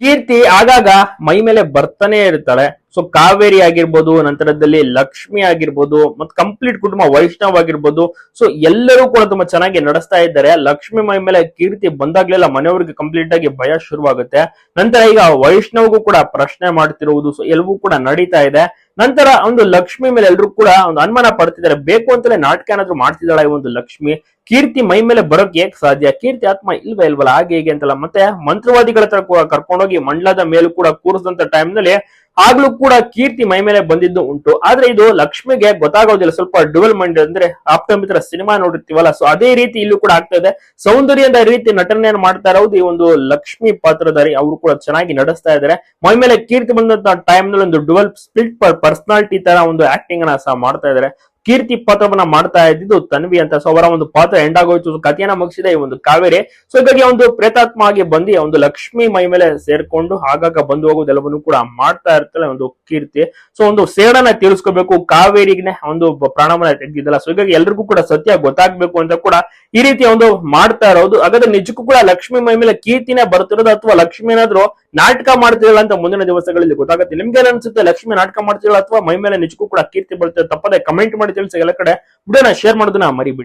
ಕೀರ್ತಿ ಆಗಾಗ ಮೈ ಮೇಲೆ ಬರ್ತಾನೆ ಇರ್ತಾಳೆ. ಸೊ ಕಾವೇರಿ ಆಗಿರ್ಬೋದು, ನಂತರದಲ್ಲಿ ಲಕ್ಷ್ಮಿ ಆಗಿರ್ಬೋದು, ಮತ್ತೆ ಕಂಪ್ಲೀಟ್ ಕುಟುಂಬ ವೈಷ್ಣವ್ ಆಗಿರ್ಬೋದು. ಸೊ ಎಲ್ಲರೂ ಕೂಡ ತುಂಬಾ ಚೆನ್ನಾಗಿ ನಡೆಸ್ತಾ ಇದ್ದಾರೆ. ಲಕ್ಷ್ಮಿ ಮೈ ಮೇಲೆ ಕೀರ್ತಿ ಬಂದಾಗ್ಲೆಲ್ಲ ಮನೆಯವ್ರಿಗೆ ಕಂಪ್ಲೀಟ್ ಆಗಿ ಭಯ ಶುರುವಾಗುತ್ತೆ. ನಂತರ ಈಗ ವೈಷ್ಣವ್ಗೂ ಕೂಡ ಪ್ರಶ್ನೆ ಮಾಡ್ತಿರುವುದು. ಸೊ ಎಲ್ಲವೂ ಕೂಡ ನಡೀತಾ ಇದೆ. ನಂತರ ಒಂದು ಲಕ್ಷ್ಮಿ ಮೇಲೆ ಎಲ್ಲರೂ ಕೂಡ ಒಂದು ಅನುಮಾನ ಪಡ್ತಿದ್ದಾರೆ. ಬೇಕು ಅಂತಲೇ ನಾಟಕ ಏನಾದ್ರು ಮಾಡ್ತಿದ್ದಾಳ ಈ ಒಂದು ಲಕ್ಷ್ಮಿ? ಕೀರ್ತಿ ಮೈ ಮೇಲೆ ಬರೋಕ್ ಹೇಗ್ ಸಾಧ್ಯ? ಕೀರ್ತಿ ಆತ್ಮ ಇಲ್ವಾ ಇಲ್ವಲ್ಲ, ಹಾಗೆ ಹೀಗೆ ಅಂತಲ್ಲ. ಮತ್ತೆ ಮಂತ್ರವಾದಿಗಳ ಹತ್ರ ಕೂಡ ಕರ್ಕೊಂಡೋಗಿ ಮಂಡಲದ ಮೇಲೂ ಕೂಡ ಕೂರಿಸಿದಂತ ಟೈಮ್ನಲ್ಲಿ ಆಗ್ಲೂ ಕೂಡ ಕೀರ್ತಿ ಮೈ ಮೇಲೆ ಬಂದಿದ್ದು ಉಂಟು. ಆದ್ರೆ ಇದು ಲಕ್ಷ್ಮಿಗೆ ಗೊತ್ತಾಗೋದಿಲ್ಲ. ಸ್ವಲ್ಪ ಡುವೆಲ್ ಮೈಂಡ್ ಅಂದ್ರೆ ಆಪ್ತ ಮಿತ್ರ ಸಿನಿಮಾ ನೋಡಿರ್ತೀವಲ್ಲ ಸೊ ಅದೇ ರೀತಿ ಇಲ್ಲೂ ಕೂಡ ಆಗ್ತಾ ಇದೆ. ಸೌಂದರ್ಯದ ರೀತಿ ನಟನೆಯನ್ನು ಮಾಡ್ತಾ ಇರೋದು ಈ ಒಂದು ಲಕ್ಷ್ಮಿ ಪಾತ್ರಧಾರಿ. ಅವರು ಕೂಡ ಚೆನ್ನಾಗಿ ನಡೆಸ್ತಾ ಇದ್ದಾರೆ. ಮೈ ಮೇಲೆ ಕೀರ್ತಿ ಬಂದಂತ ಟೈಮ್ನಲ್ಲಿ ಒಂದು ಡುವೆಲ್ ಸ್ಪ್ಲಿಟ್ ಪರ್ಸನಾಲಿಟಿ ತರ ಒಂದು ಆಕ್ಟಿಂಗ್ ಅನ್ನ ಸಹ ಮಾಡ್ತಾ ಇದ್ದಾರೆ. ಕೀರ್ತಿ ಪಾತ್ರವನ್ನ ಮಾಡ್ತಾ ಇದ್ದಿದ್ದು ತನ್ವಿ ಅಂತ. ಸೊ ಅವರ ಒಂದು ಪಾತ್ರ ಎಂಡ್ ಆಗೋಯ್ತು. ಕಥೆಯನ್ನ ಮುಗಿಸಿದೆ ಈ ಒಂದು ಕಾವೇರಿ. ಸೊ ಹೀಗಾಗಿ ಒಂದು ಪ್ರೇತಾತ್ಮ ಆಗಿ ಬಂದು ಒಂದು ಲಕ್ಷ್ಮಿ ಮೈ ಮೇಲೆ ಸೇರ್ಕೊಂಡು ಆಗಾಗ ಬಂದು ಹೋಗೋದೆಲ್ಲವನ್ನು ಕೂಡ ಮಾಡ್ತಾ ಇರ್ತಾಳೆ ಒಂದು ಕೀರ್ತಿ. ಸೊ ಒಂದು ಸೇಡನ್ನ ತೀರಿಸ್ಕೋಬೇಕು. ಕಾವೇರಿಗೆ ಒಂದು ಪ್ರಾಣವನ್ನ ತೆಗೆದಿದ್ದಲ್ಲ. ಸೊ ಹೀಗಾಗಿ ಎಲ್ರಿಗೂ ಕೂಡ ಸತ್ಯ ಗೊತ್ತಾಗ್ಬೇಕು ಅಂತ ಕೂಡ ಈ ರೀತಿ ಒಂದು ಮಾಡ್ತಾ ಇರೋದು. ಹಾಗಾದ್ರೆ ನಿಜಕ್ಕೂ ಕೂಡ ಲಕ್ಷ್ಮಿ ಮೈ ಮೇಲೆ ಕೀರ್ತಿನೇ ಬರ್ತಿರೋದು ಅಥವಾ ಲಕ್ಷ್ಮಿ ಏನಾದ್ರು ನಾಟಕ ಮಾಡ್ತಿರಲ್ಲ ಅಂತ ಮುಂದಿನ ದಿವಸಗಳಲ್ಲಿ ಗೊತ್ತಾಗುತ್ತೆ. ನಿಮ್ಗೆ ಅನ್ಸುತ್ತೆ? ಲಕ್ಷ್ಮಿ ನಾಟಕ ಮಾಡ್ತಿರಲ್ಲ ಅಥವಾ ಮೈ ಮೇಲೆ ನಿಜಕ್ಕೂ ಕೂಡ ಕೀರ್ತಿ ಬರ್ತಿರೋ ತಪ್ಪದೆ? ಕಮೆಂಟ್ ಮಾಡಿ ತಿಳಿಸಿ ಎಲ್ಲ ಕಡೆ ವಿಡಿಯೋನ ಶೇರ್ ಮಾಡೋದನ್ನ ಮರಿಬಿಡಿ.